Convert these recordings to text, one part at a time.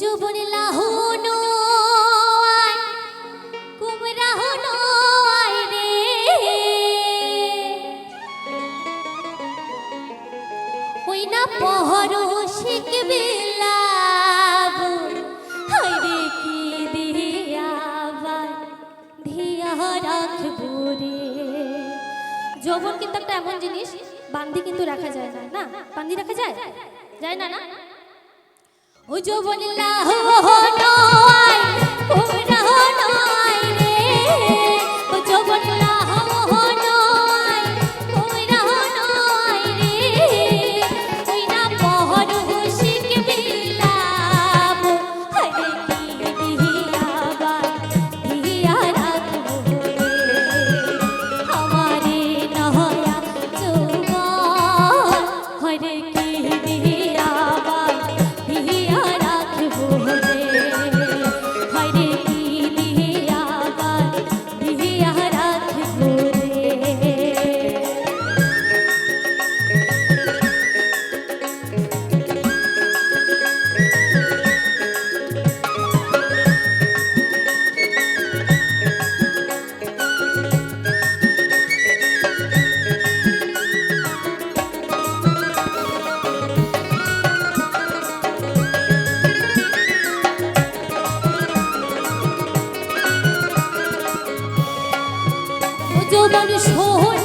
যৌবন লাহনো কুমরাহনো আয় রে। ওই না পহর শিখবে যৌবন কিন্তু একটা এমন জিনিস, বান্দি কিন্তু রাখা যায় না না? বান্দি রাখা যায়? যায় না না? ও যৌবন লাহ যৌবন সোনাও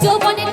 যৌবনের